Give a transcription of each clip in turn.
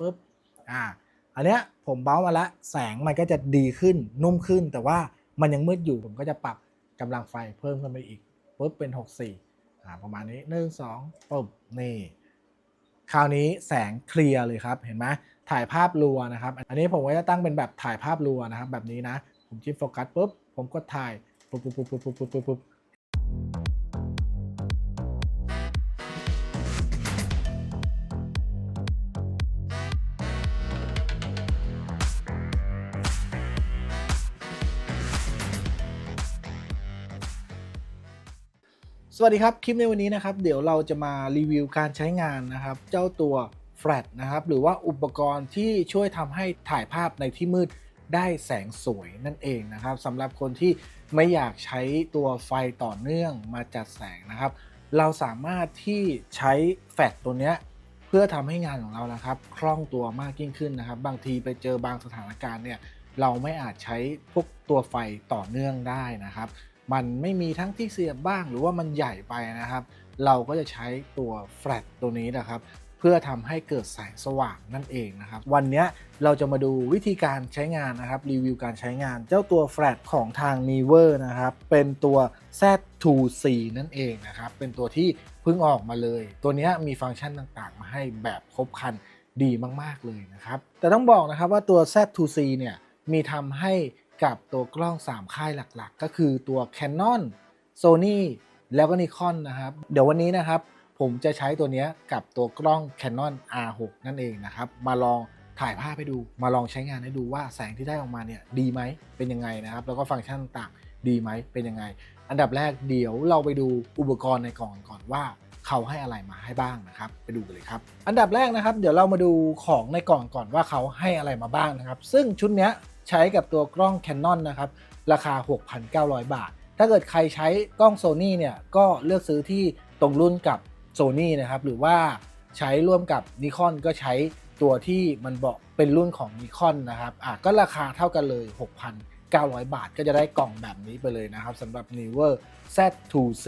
ปุ๊บอ่าอันเนี้ยผมเบ้ามาแล้วแสงมันก็จะดีขึ้นนุ่มขึ้น แต่ว่ามันยังมืดอยู่ผมก็จะปรับกำลังไฟเพิ่มขึ้นไปอีกปุ๊บเป็น 64อ่าประมาณนี้หนึ่งสองปุ๊บนี่คราวนี้แสงเคลียร์เลยครับเห็นไหมถ่ายภาพรัวนะครับ อันนี้ผมก็จะตั้งเป็นแบบถ่ายภาพรัวนะครับ แบบนี้นะ ผมจิ้มโฟกัสปุ๊บผมกดถ่ายปุ๊บปุ๊บปุ๊บปุ๊บปุ๊บปุ๊บ วัสดีครับ คลิปในวันนี้นะครับ เดี๋ยวเราจะมารีวิวการใช้งานนะครับ เจ้าตัวแฟลชนะครับ หรือว่าอุปกรณ์ที่ช่วยทำให้ถ่ายภาพในที่มืดได้แสงสวยนั่นเองนะครับสำหรับคนที่ไม่อยากใช้ตัวไฟต่อเนื่องมาจัดแสงนะครับ เราสามารถที่ใช้แฟลชตัวเนี้ยเพื่อทำให้งานของเรานะครับ คล่องตัวมากยิ่งขึ้นนะครับ บางทีไปเจอบางสถานการณ์เนี่ยเราไม่อาจใช้พวกตัวไฟต่อเนื่องได้นะครับ มันไม่มีทั้งที่เสียบบ้างหรือว่ามันใหญ่ไปนะครับ เราก็จะใช้ตัวแฟลชตัวนี้นะครับเพื่อทำให้เกิดแสงสว่างนั่นเองนะครับ วันนี้เราจะมาดูวิธีการใช้งานนะครับ รีวิวการใช้งาน เจ้าตัวแฟลชของทาง n e v e r นะครับ เป็นตัว Z2C นั่นเองนะครับ เป็นตัวที่เพิ่งออกมาเลย ตัวนี้มีฟังก์ชันต่างๆ มาให้แบบครบครันดีมากๆเลยนะครับ แต่ต้องบอกนะครับว่าตัว Z2C เนี่ยมีทำให้ กับตัวกล้อง 3 ค่ายหลักๆ ก็คือตัว Canon Sony แล้วก็ Nikon นะครับ เดี๋ยววันนี้นะครับ ผมจะใช้ตัวนี้กับตัวกล้อง Canon R6 นั่นเองนะครับ มาลองถ่ายภาพให้ดู มาลองใช้งานให้ดูว่าแสงที่ได้ออกมาเนี่ยดีไหมเป็นยังไงนะครับ แล้วก็ฟังก์ชันต่างดีไหมเป็นยังไง อันดับแรกเดี๋ยวเราไปดูอุปกรณ์ในกล่องก่อนว่าเขาให้อะไรมาให้บ้างนะครับ ไปดูกันเลยครับ อันดับแรกนะครับ เดี๋ยวเรามาดูของในกล่องก่อนว่าเขาให้อะไรมาบ้างนะครับ ซึ่งชุดเนี้ย ใช้กับตัวกล้อง Canon นะครับ ราคา 6,900 บาท ถ้าเกิดใครใช้กล้อง Sony เนี่ย ก็เลือกซื้อที่ตรงรุ่นกับ Sony นะครับ หรือว่าใช้ร่วมกับ Nikon ก็ใช้ตัวที่มันบอกเป็นรุ่นของ Nikon นะครับอะก็ราคาเท่ากันเลย 6,900 บาท ก็จะได้กล่องแบบนี้ไปเลยนะครับสำหรับ Newer Z2C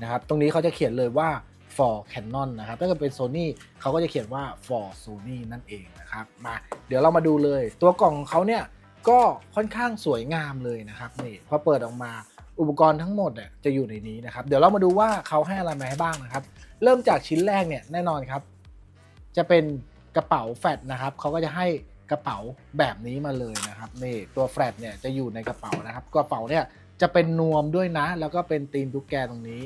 นะครับตรงนี้เขาจะเขียนเลยว่า for Canon นะครับ ถ้าเกิดเป็น Sony เขาก็จะเขียนว่า for Sony นั่นเองนะครับ มา เดี๋ยวเรามาดูเลย ตัวกล่องของเขาเนี่ย ก็ค่อนข้างสวยงามเลยนะครับนี่พอเปิดออกมาอุปกรณ์ทั้งหมดเนี่ยจะอยู่ในนี้นะครับ เดี๋ยวเรามาดูว่าเขาให้อะไรมาให้บ้างนะครับ เริ่มจากชิ้นแรกเนี่ยแน่นอนครับ จะเป็นกระเป๋าแฟลตนะครับเขาก็จะให้กระเป๋าแบบนี้มาเลยนะครับนี่ตัวแฟลตเนี่ยจะอยู่ในกระเป๋านะครับกระเป๋าเนี่ยจะเป็นนวมด้วยนะ แล้วก็เป็นตีนตุ๊กแกตรงนี้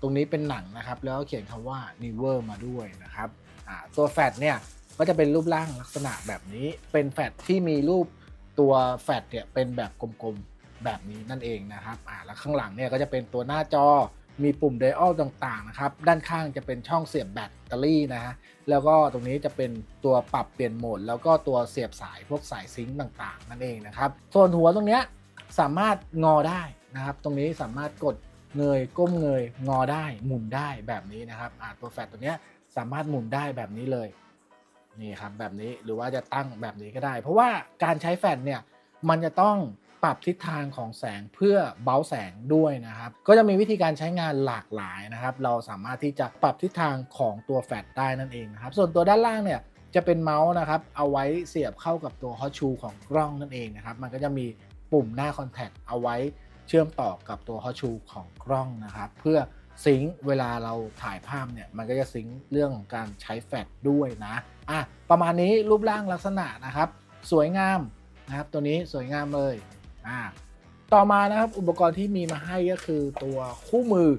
ตรงนี้เป็นหนังนะครับ แล้วก็เขียนคำว่า n e v e r มาด้วยนะครับตัวแฟตเนี่ยก็จะเป็นรูปร่างลักษณะแบบนี้เป็นแฟตที่มีรูป ตัวแฟตเนี่ยเป็นแบบกลมๆแบบนี้นั่นเองนะครับอ่าแล้วข้างหลังเนี่ยก็จะเป็นตัวหน้าจอมีปุ่มไดออลต่างๆนะครับ ด้านข้างจะเป็นช่องเสียบแบตเตอรี่นะฮะ แล้วก็ตรงนี้จะเป็นตัวปรับเปลี่ยนโหมด แล้วก็ตัวเสียบสายพวกสายซิงค์ต่างๆ นั่นเองนะครับ ส่วนหัวตรงเนี้ยสามารถงอได้นะครับ ตรงนี้สามารถกดเงยก้มเงยงอได้หมุนได้แบบนี้นะครับตัวแฟลตตัวเนี้ยสามารถหมุนได้แบบนี้เลย นี่ครับแบบนี้หรือว่าจะตั้งแบบนี้ก็ได้ เพราะว่าการใช้แฟลชเนี่ยมันจะต้องปรับทิศทางของแสงเพื่อเบ้าแสงด้วยนะครับ ก็จะมีวิธีการใช้งานหลากหลายนะครับ เราสามารถที่จะปรับทิศทางของตัวแฟลชได้นั่นเองนะครับ ส่วนตัวด้านล่างเนี่ยจะเป็นเมาส์นะครับ เอาไว้เสียบเข้ากับตัวฮอตชูของกล้องนั่นเองนะครับ มันก็จะมีปุ่มหน้าคอนแทคเอาไว้เชื่อมต่อกับตัวฮอตชูของกล้องนะครับ เพื่อ ซิงเวลาเราถ่ายภาพเนี่ยมันก็จะซิงเรื่องของการใช้แฟลชด้วยนะอะประมาณนี้รูปร่างลักษณะนะครับ สวยงามนะครับตัวนี้สวยงามเลยอ่าต่อมานะครับอุปกรณ์ที่มีมาให้ก็คือตัวคู่มือ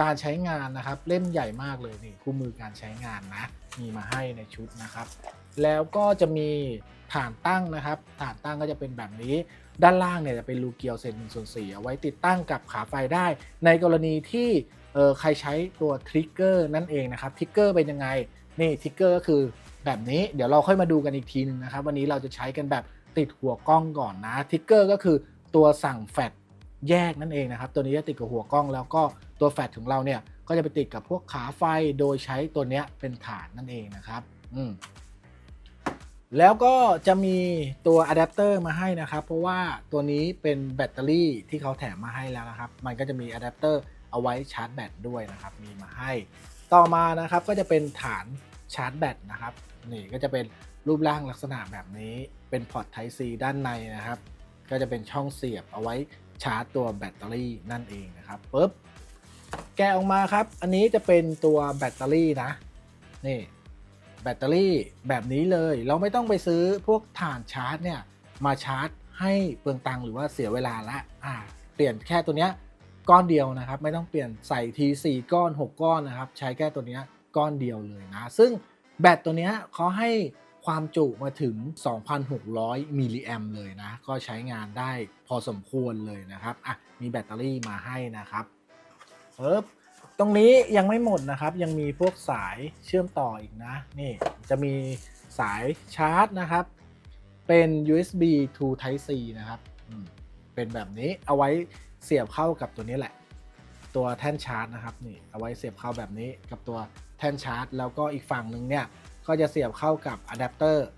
การใช้งานนะครับ เล่มใหญ่มากเลยนี่คู่มือการใช้งานนะมีมาให้ในชุดนะครับ แล้วก็จะมีฐานตั้งนะครับ ฐานตั้งก็จะเป็นแบบนี้ ด้านล่างเนี่ยจะเป็นรูเกียวเซนหนึ่งส่วนสี่เอาไว้ติดตั้งกับขาไฟได้ ในกรณีที่ เออใครใช้ตัวทริกเกอร์นั่นเองนะครับทริกเกอร์เป็นยังไงนี่ทริกเกอร์ก็คือแบบนี้เดี๋ยวเราค่อยมาดูกันอีกทีหนึงนะครับ วันนี้เราจะใช้กันแบบติดหัวกล้องก่อนนะทริกเกอร์ก็คือตัวสั่งแฟลชแยกนั่นเองนะครับ ตัวนี้จะติดกับหัวกล้องแล้วก็ตัวแฟลชของเราเนี่ยก็จะไปติดกับพวกขาไฟโดยใช้ตัวเนี้ยเป็นฐานนั่นเองนะครับอืมแล้วก็จะมีตัวอะแดปเตอร์มาให้นะครับ เพราะว่าตัวนี้เป็นแบตเตอรี่ที่เขาแถมมาให้แล้วนะครับ มันก็จะมีอะแดปเตอร์ เอาไว้ชาร์จแบตด้วยนะครับ มีมาให้ ต่อมานะครับก็จะเป็นฐานชาร์จแบตนะครับ นี่ก็จะเป็นรูปร่างลักษณะแบบนี้ เป็นพอร์ต Type C ด้านในนะครับ ก็จะเป็นช่องเสียบเอาไว้ชาร์จตัวแบตเตอรี่นั่นเองนะครับปุ๊บแกะออกมาครับ อันนี้จะเป็นตัวแบตเตอรี่นะ นี่แบตเตอรี่แบบนี้เลย เราไม่ต้องไปซื้อพวกถ่านชาร์จเนี่ยมาชาร์จให้เปลืองตังหรือว่าเสียเวลาละอ่าเปลี่ยนแค่ตัวเนี้ย ก้อนเดียวนะครับ ไม่ต้องเปลี่ยนใส่ทีสี่ก้อน 6 ก้อนนะครับ ใช้แค่ตัวนี้ก้อนเดียวเลยนะ ซึ่งแบตตัวนี้เขาให้ความจุมาถึง 2,600 มิลลิแอมเลยนะ ก็ใช้งานได้พอสมควรเลยนะครับ อะ มีแบตเตอรี่มาให้นะครับเอิบตรงนี้ยังไม่หมดนะครับ ยังมีพวกสายเชื่อมต่ออีกนะ นี่จะมีสายชาร์จนะครับ เป็น USB to Type C นะครับ เป็นแบบนี้เอาไว้ เสียบเข้ากับตัวนี้แหละ ตัวแท่นชาร์จนะครับนี่เอาไว้เสียบเข้าแบบนี้กับตัวแท่นชาร์จ แล้วก็อีกฝั่งหนึ่งเนี่ยก็จะเสียบเข้ากับอะแดปเตอร์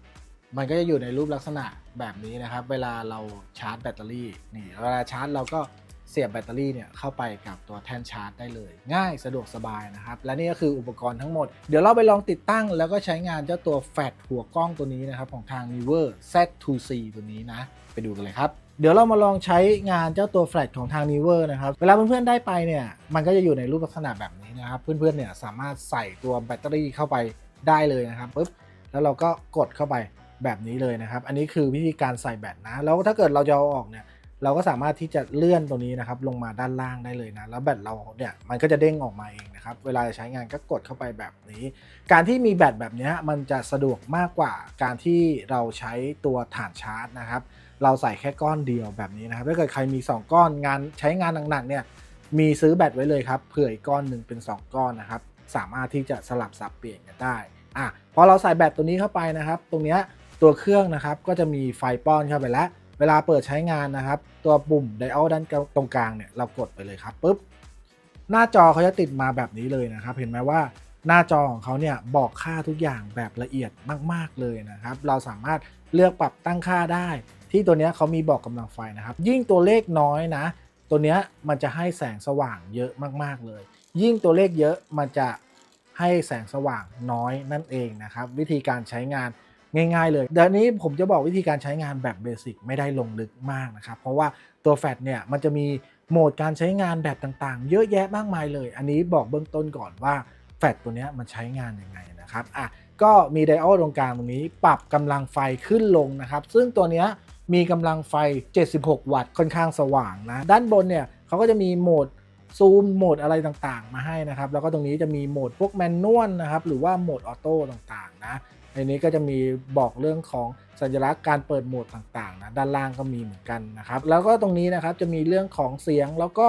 มันก็จะอยู่ในรูปลักษณะแบบนี้นะครับ เวลาเราชาร์จแบตเตอรี่นี่เวลาชาร์จเราก็เสียบแบตเตอรี่เนี่ยเข้าไปกับตัวแท่นชาร์จได้เลย ง่ายสะดวกสบายนะครับ และนี่ก็คืออุปกรณ์ทั้งหมด เดี๋ยวเราไปลองติดตั้งแล้วก็ใช้งานเจ้าตัวแฟลชหัวกล้องตัวนี้นะครับ ของทาง n e w e r Z2C ตัวนี้นะ ไปดูกันเลยครับ เดี๋ยวเรามาลองใช้งานเจ้าตัวแฟลชของทาง n e w e r นะครับ เวลาเพื่อนๆได้ไปเนี่ย มันก็จะอยู่ในรูปลักษณะแบบนี้นะครับ เพื่อนๆเนี่ยสามารถใส่ตัวแบตเตอรี่เข้าไปได้เลยนะครับปุ๊บ แล้วเราก็กดเข้าไปแบบนี้เลยนะครับ อันนี้คือวิธีการใส่แบตนะ แล้วถ้าเกิดเราจะเอาออกเนี่ย เราก็สามารถที่จะเลื่อนตัวนี้นะครับลงมาด้านล่างได้เลยนะ แล้วแบตเราเนี่ยมันก็จะเด้งออกมาเองนะครับ เวลาใช้งานก็กดเข้าไปแบบนี้ การที่มีแบตแบบนี้มันจะสะดวกมากกว่าการที่เราใช้ตัวถ่านชาร์จนะครับ เราใส่แค่ก้อนเดียวแบบนี้นะครับถ้าเกิดใครมี 2 ก้อนงานใช้งานหนักๆเนี่ยมีซื้อแบตไว้เลยครับเผื่ออีกก้อนหนึ่งเป็น 2 ก้อนนะครับสามารถที่จะสลับสับเปลี่ยนกันได้อะพอเราใส่แบตตัวนี้เข้าไปนะครับ ตรงเนี้ยตัวเครื่องนะครับก็จะมีไฟป้อนเข้าไปแล้ว เวลาเปิดใช้งานนะครับ ตัวปุ่มไดอัลด้านตรงกลางเนี่ยเรากดไปเลยครับปุ๊บหน้าจอเขาจะติดมาแบบนี้เลยนะครับ เห็นไหมว่า หน้าจอของเขาเนี่ยบอกค่าทุกอย่างแบบละเอียดมาก ๆ เลยนะครับ เราสามารถเลือกปรับตั้งค่าได้ ที่ตัวนี้เขามีบอกกำลังไฟนะครับ ยิ่งตัวเลขน้อยนะ ตัวนี้มันจะให้แสงสว่างเยอะมาก ๆ เลย ยิ่งตัวเลขเยอะมันจะให้แสงสว่างน้อยนั่นเองนะครับ วิธีการใช้งานง่าย ๆ เลยเดี๋ยวนี้ผมจะบอกวิธีการใช้งานแบบเบสิกไม่ได้ลงลึกมากนะครับ เพราะว่าตัวแฟลชเนี่ยมันจะมีโหมดการใช้งานแบบต่างๆ เยอะแยะมากมายเลย อันนี้บอกเบื้องต้นก่อนว่า แฟลชตัวนี้มันใช้งานยังไงนะครับอะก็มีไดอัลตรงกลางตรงนี้ ปรับกำลังไฟขึ้นลงนะครับ ซึ่งตัวนี้มีกำลังไฟ 76 วัตต์ค่อนข้างสว่างนะ ด้านบนเนี่ยเขาก็จะมีโหมดซูมโหมดอะไรต่างๆ มาให้นะครับ แล้วก็ตรงนี้จะมีโหมดพวกแมนนวลนะครับ หรือว่าโหมดออโต้ต่างๆนะในนี้ก็จะมีบอกเรื่องของสัญลักษณ์การเปิดโหมดต่างๆนะด้านล่างก็มีเหมือนกันนะครับ แล้วก็ตรงนี้นะครับจะมีเรื่องของเสียงแล้วก็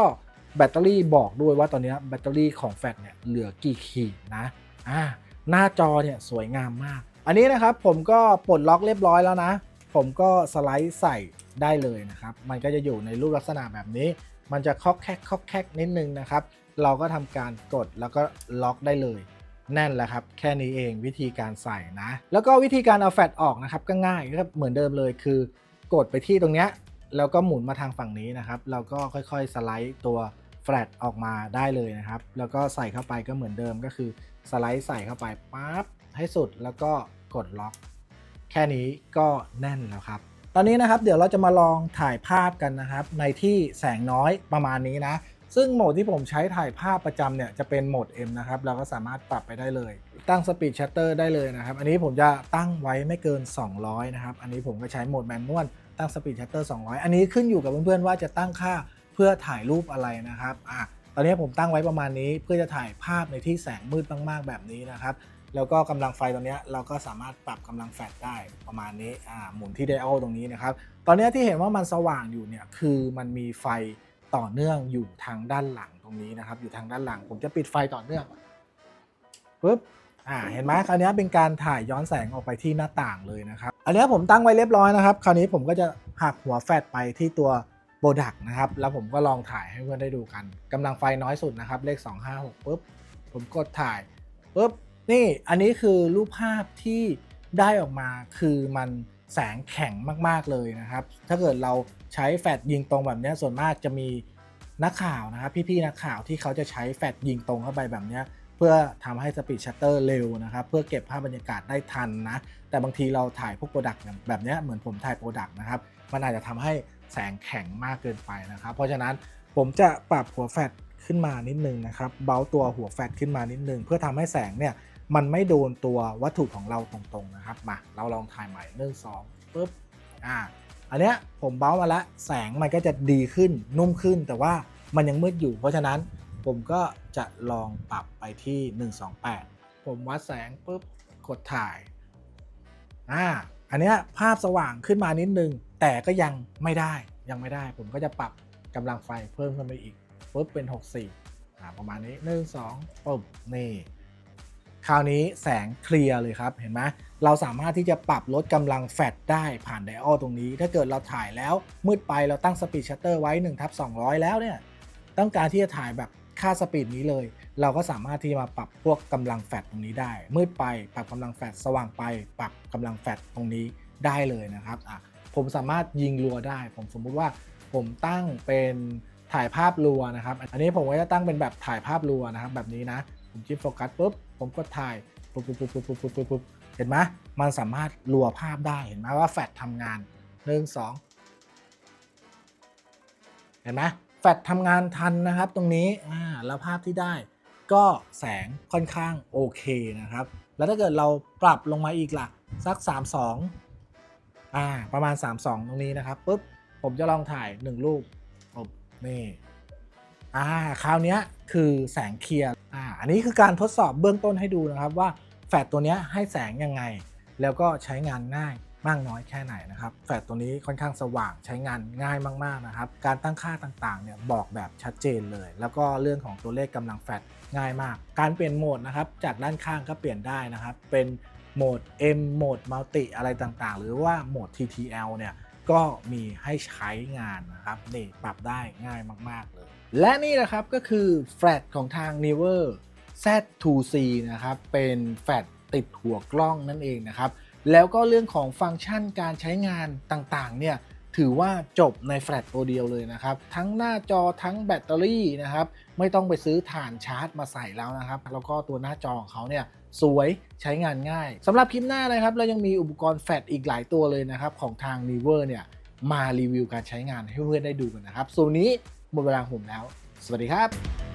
แบตเตอรี่บอกด้วยว่าตอนนี้แบตเตอรี่ของแฟลชเนี่ยเหลือกี่ขีดนะอ่าหน้าจอเนี่ยสวยงามมาก อันนี้นะครับผมก็ปลดล็อกเรียบร้อยแล้วนะ ผมก็สไลด์ใส่ได้เลยนะครับ มันก็จะอยู่ในรูปลักษณะแบบนี้ มันจะคอกแคกคอกแคกนิดนึงนะครับ เราก็ทำการกดแล้วก็ล็อกได้เลยแน่นแล้วครับแค่นี้เองวิธีการใส่นะ แล้วก็วิธีการเอาแฟลชออกนะครับก็ง่ายก็เหมือนเดิมเลยคือกดไปที่ตรงเนี้ยแล้วก็หมุนมาทางฝั่งนี้นะครับ เราก็ค่อยๆสไลด์ตัว แฟลชออกมาได้เลยนะครับ แล้วก็ใส่เข้าไปก็เหมือนเดิมก็คือสไลด์ใส่เข้าไปปั๊บให้สุดแล้วก็กดล็อก แค่นี้ก็แน่นแล้วครับ ตอนนี้นะครับเดี๋ยวเราจะมาลองถ่ายภาพกันนะครับ ในที่แสงน้อยประมาณนี้นะ ซึ่งโหมดที่ผมใช้ถ่ายภาพประจำเนี่ยจะเป็นโหมด M นะครับ เราก็สามารถปรับไปได้เลย ตั้งสปีดชัตเตอร์ได้เลยนะครับ อันนี้ผมจะตั้งไว้ไม่เกิน 200 นะครับ อันนี้ผมก็ใช้โหมดแมนนวลตั้งสปีดชัตเตอร์200 อันนี้ขึ้นอยู่กับเพื่อนๆว่าจะตั้งค่า เพื่อถ่ายรูปอะไรนะครับอะตอนนี้ผมตั้งไว้ประมาณนี้เพื่อจะถ่ายภาพในที่แสงมืดมากๆแบบนี้นะครับแล้วก็กำลังไฟตรงเนี้เราก็สามารถปรับกำลังแฟลชได้ประมาณนี้อ่าหมุนที่ไดอัลตรงนี้นะครับตอนนี้ที่เห็นว่ามันสว่างอยู่เนี่ยคือมันมีไฟต่อเนื่องอยู่ทางด้านหลังตรงนี้นะครับ อยู่ทางด้านหลัง ผมจะปิดไฟต่อเนื่องปุ๊บอ่าเห็นไหมคราวนี้เป็นการถ่ายย้อนแสงออกไปที่หน้าต่างเลยนะครับ อันนี้ผมตั้งไว้เรียบร้อยนะครับ คราวนี้ผมก็จะหักหัวแฟลชไปที่ตัว โปรดักต์นะครับ แล้วผมก็ลองถ่ายให้เพื่อนได้ดูกันกำลังไฟน้อยสุดนะครับ เลข 256ปุ๊บ ผมกดถ่ายปุ๊บ นี่อันนี้คือรูปภาพที่ได้ออกมาคือมันแสงแข็งมากๆเลยนะครับ ถ้าเกิดเราใช้แฟลชยิงตรงแบบนี้ส่วนมากจะมีนักข่าวนะครับ พี่ๆนักข่าวที่เขาจะใช้แฟลชยิงตรงเข้าไปแบบนี้เพื่อทำให้สปีดชัตเตอร์เร็วนะครับ เพื่อเก็บภาพบรรยากาศได้ทันนะ แต่บางทีเราถ่ายพวกโปรดักต์แบบนี้เหมือนผมถ่ายโปรดักต์นะครับ มันอาจจะทำให้ แสงแข็งมากเกินไปนะครับ เพราะฉะนั้นผมจะปรับหัวแฟลชขึ้นมานิดนึงนะครับ เบาตัวหัวแฟลชขึ้นมานิดนึง เพื่อทำให้แสงเนี่ยมันไม่โดนตัววัตถุของเราตรงๆนะครับ มาเราลองถ่ายใหม่หนึ่งสองปึ๊บ อ่า อันเนี้ยผมเบ้ามาแล้วแสงมันก็จะดีขึ้นนุ่มขึ้น แต่ว่ามันยังมืดอยู่ เพราะฉะนั้นผมก็จะลองปรับไปที่ 128 ผมวัดแสงปุ๊บกดถ่าย อ่า อันเนี้ยภาพสว่างขึ้นมานิดนึง แต่ก็ยังไม่ได้ยังไม่ได้ ผมก็จะปรับกำลังไฟเพิ่มขึ้นไปอีกปุ๊บเป็น 64อ่าประมาณนี้หนึ่งสองปุ๊บนี่คราวนี้แสงเคลียร์เลยครับเห็นไหมเราสามารถที่จะปรับลดกำลังแฟลชได้ผ่านไดออลตรงนี้ ถ้าเกิดเราถ่ายแล้วมืดไปเราตั้งสปีดชัตเตอร์ไว้1ทับ200 แล้วเนี่ยต้องการที่จะถ่ายแบบค่าสปีดนี้เลย เราก็สามารถที่จะมาปรับพวกกำลังแฟลชตรงนี้ได้ มืดไปปรับกำลังแฟลชสว่างไป ปรับกำลังแฟลชตรงนี้ได้เลยนะครับอะ ผมสามารถยิงรัวได้ ผมสมมุติว่าผมตั้งเป็นถ่ายภาพรัวนะครับ อันนี้ผมก็จะตั้งเป็นแบบถ่ายภาพรัวนะครับ แบบนี้นะ ผมจิ้มโฟกัสปุ๊บ ผมกดถ่ายปุ๊บปุ๊บปุ๊บปุ๊บปุ๊บปุ๊บปุ๊บเห็นไหมมันสามารถรัวภาพได้ เห็นไหมว่าแฟลทำงานหนึ่งสองเห็นไหมแฟลทำงานทันนะครับ ตรงนี้อ่าแล้วภาพที่ได้ ก็แสงค่อนข้างโอเคนะครับ แล้วถ้าเกิดเราปรับลงมาอีกล่ะ สัก 3 2 อ่าประมาณ 32 ตรงนี้นะครับปุ๊บผมจะลองถ่าย 1 รูปปุ๊บนี่อ่าคราวเนี้ยคือแสงเคลียร์อ่าอันนี้คือการทดสอบเบื้องต้นให้ดูนะครับว่าแฟลชตัวเนี้ยให้แสงยังไง แล้วก็ใช้งานง่ายมากน้อยแค่ไหนนะครับแฟลชตัวนี้ค่อนข้างสว่างใช้งานง่ายมากๆนะครับ การตั้งค่าต่างๆเนี่ยบอกแบบชัดเจนเลย แล้วก็เรื่องของตัวเลขกำลังแฟลชง่ายมาก การเปลี่ยนโหมดนะครับจากด้านข้างก็เปลี่ยนได้นะครับ เป็น โหมด M โหมดมัลติอะไรต่างๆ หรือว่าโหมด TTL เนี่ยก็มีให้ใช้งานนะครับนี่ปรับได้ง่ายมาก ๆ เลย และนี่นะครับก็คือแฟลชของทาง n e v e r Z2C นะครับ เป็นแฟลชติดหัวกล้องนั่นเองนะครับ แล้วก็เรื่องของฟังก์ชันการใช้งานต่างๆ เนี่ยถือว่าจบในแฟลชตัวเดียวเลยนะครับ ทั้งหน้าจอทั้งแบตเตอรี่นะครับ ไม่ต้องไปซื้อถ่านชาร์จมาใส่แล้วนะครับ แล้วก็ตัวหน้าจอของเขาเนี่ย สวยใช้งานง่ายสำหรับคลิปหน้านะครับเรายังมีอุปกรณ์แฟลชอีกหลายตัวเลยนะครับของทาง n e v e r เนี่ยมารีวิวการใช้งานให้เพื่อนๆได้ดูกันนะครับส่วนนี้หมดเวลาผมแล้ว สวัสดีครับ